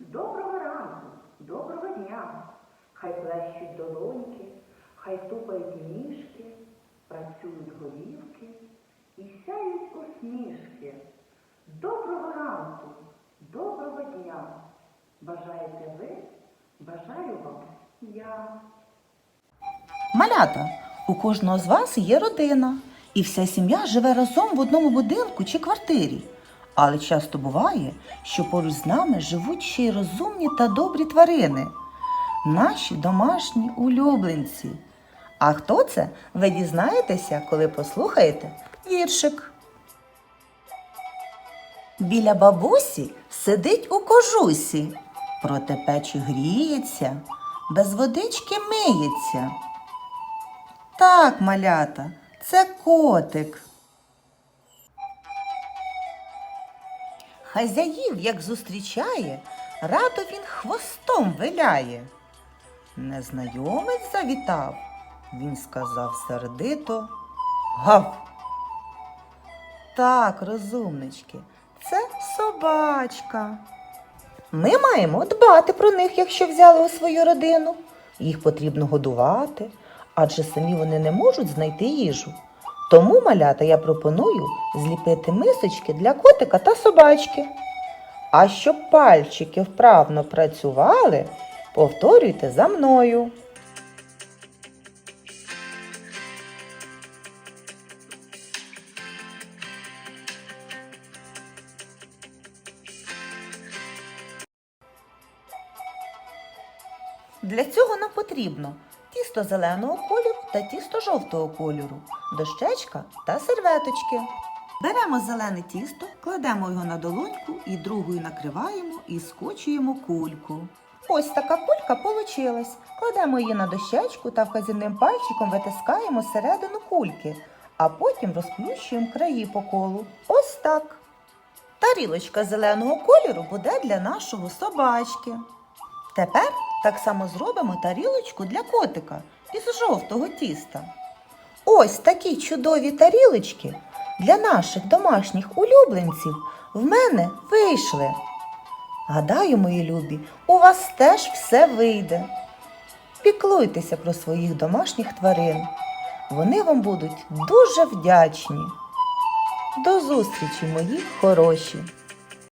Доброго ранку, доброго дня, хай плещуть долоньки, хай тупають ніжки, працюють голівки і сяють усмішки. Доброго ранку, доброго дня. Бажаєте ви, бажаю вам я. Малята, у кожного з вас є родина, і вся сім'я живе разом в одному будинку чи квартирі. Але часто буває, що поруч з нами живуть ще й розумні та добрі тварини, наші домашні улюбленці. А хто це, ви дізнаєтеся, коли послухаєте віршик. Біля бабусі сидить у кожусі, проти печі гріється, без водички миється. Так, малята, це котик. Хазяїв, як зустрічає, радо він хвостом виляє. Незнайомець завітав, він сказав сердито гав. Так, розумнички, це собачка. Ми маємо дбати про них, якщо взяли у свою родину. Їх потрібно годувати, адже самі вони не можуть знайти їжу. Тому, малята, я пропоную зліпити мисочки для котика та собачки. А щоб пальчики вправно працювали, повторюйте за мною. Для цього нам потрібно тісто зеленого кольору та тісто жовтого кольору, дощечка та серветочки. Беремо зелене тісто, кладемо його на долоньку і другою накриваємо і скочуємо кульку. Ось така кулька получилась. Кладемо її на дощечку та вказівним пальчиком витискаємо середину кульки, а потім розплющуємо краї по колу. Ось так. Тарілочка зеленого кольору буде для нашого собачки. Тепер так само зробимо тарілочку для котика із жовтого тіста. Ось такі чудові тарілочки для наших домашніх улюбленців в мене вийшли. Гадаю, мої любі, у вас теж все вийде. Піклуйтеся про своїх домашніх тварин. Вони вам будуть дуже вдячні. До зустрічі, мої хороші!